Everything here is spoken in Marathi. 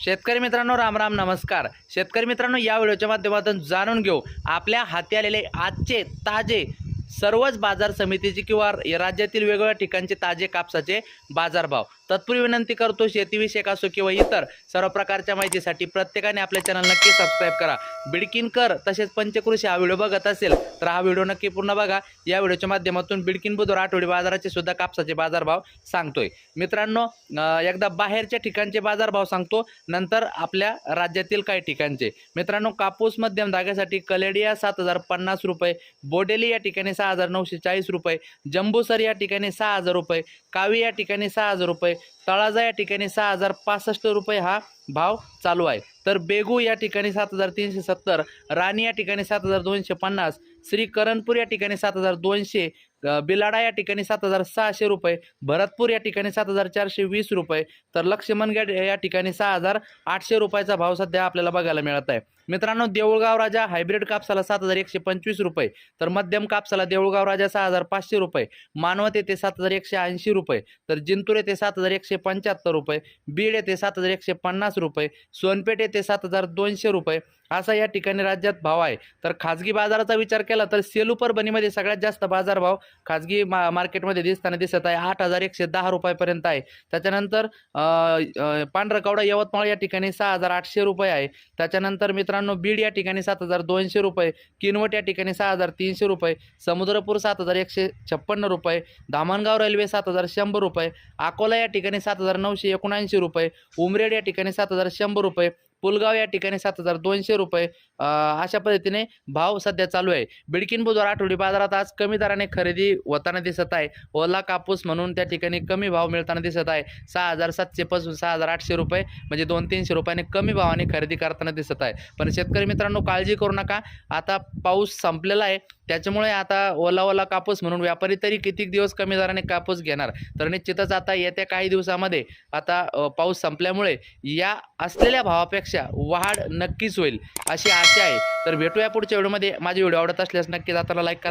शेतकरी मित्रांनो राम राम नमस्कार. शेतकरी मित्रांनो या व्हिडिओच्या माध्यमातून जाणून घेऊ आपल्या हाती आलेले आजचे ताजे सर्वच बाजार समितीचे किंवा राज्यातील वेगवेगळ्या ठिकाणचे ताजे कापसाचे बाजारभाव. तत्पूर्वी विनंती करतो शेतीविषयक असो किंवा इतर सर्व प्रकारच्या माहितीसाठी प्रत्येकाने आपल्या चॅनल नक्की सबस्क्राईब करा. बिडकिनकर तसेच पंचकृषी हा व्हिडिओ बघत असेल तर हा व्हिडिओ नक्की पूर्ण बघा. या व्हिडिओच्या माध्यमातून बिडकिन बुधवार आठवडी बाजाराचे सुद्धा कापसाचे बाजारभाव सांगतोय. मित्रांनो एकदा बाहेरच्या ठिकाणचे बाजारभाव सांगतो नंतर आपल्या राज्यातील काही ठिकाणचे. मित्रांनो कापूस मध्यम धाग्यासाठी कलेडिया सात हजार पन्नास रुपये बोडेली या ठिकाणी सहा हजार नऊशे चाळीस रुपये जंबूसर या ठिकाणी सहा हजार रुपये कावी या ठिकाणी सहा हजार रुपये तळाजा या ठिकाणी सहा हजार पासष्ट रुपये हा भाव चालू आहे. तर बेगू या ठिकाणी सात हजार तीनशे सत्तर राणी या ठिकाणी सात हजार दोनशे पन्नास श्री करणपूर या ठिकाणी सात हजार दोनशे बिलाडा या ठिकाणी सात हजार सहाशे रुपये भरतपूर या ठिकाणी सात हजार चारशे वीस रुपये तर लक्ष्मणगड या ठिकाणी सहा हजार आठशे रुपयाचा भाव सध्या आपल्याला बघायला मिळत आहे. मित्रांनो देऊळगाव राजा हायब्रिड कापसाला सात हजार एकशे पंचवीस रुपये तर मध्यम कापसाला देऊळगाव राजा सहा हजार पाचशे रुपये मानवत येथे सात हजार एकशे ऐंशी रुपये तर जिंतूर येथे सात हजार एकशे पंच्याहत्तर रुपये बीड येथे सात हजार एकशे पन्नास रुपये सोनपेठ येथे सात हजार दोनशे रुपये असा या ठिकाणी राज्यात भाव आहे. तर खाजगी बाजाराचा विचार केला तर सेलूपर बनीमध्ये सगळ्यात जास्त बाजारभाव खाजगी मा मार्केटमध्ये दिसताना दिसत आहे. आठ हजार एकशे दहा रुपयापर्यंत आहे. त्याच्यानंतर पांढरकवडा यवतमाळ या ठिकाणी सहा हजार आठशे रुपये आहे. त्याच्यानंतर मित्रांनो बीड या ठिकाणी सात हजार दोनशे रुपये किनवट या ठिकाणी सहा हजार तीनशे रुपये समुद्रपूर सात हजार एकशे छप्पन्न रुपये धामणगाव रेल्वे सात हजार शंभर रुपये अकोला या ठिकाणी सात हजार नऊशे एकोणऐंशी रुपये उमरेड या ठिकाणी सात हजार शंभर रुपये पुलगाव या ठिकाणी सात हजार दोनशे रुपये अशा पद्धतीने भाव सध्या चालू आहे. बिडकिन बुधवार आठवडी बाजारात आज कमी दराने खरेदी होताना दिसत आहे ओला कापूस म्हणून त्या ठिकाणी कमी भाव मिळताना दिसत आहे. सहा हजार सातशेपासून सहा हजार आठशे रुपये म्हणजे दोन तीनशे रुपयाने कमी भावाने खरेदी करताना दिसत आहे. पण शेतकरी मित्रांनो काळजी करू नका. आता पाऊस संपलेला आहे. त्याच्यामुळे आता ओला ओला कापूस म्हणून व्यापारी तरी कितीक दिवस कमी दराने कापूस घेणार? तर निश्चितच आता येत्या काही दिवसामध्ये आता पाऊस संपल्यामुळे या असलेल्या भावापेक्षा वाढ नक्कीच होईल अशी आशा आहे. तर भेटूया पुढच्या व्हिडिओमध्ये. माझी व्हिडिओ आवडत असल्यास नक्कीच आता लाईक करा.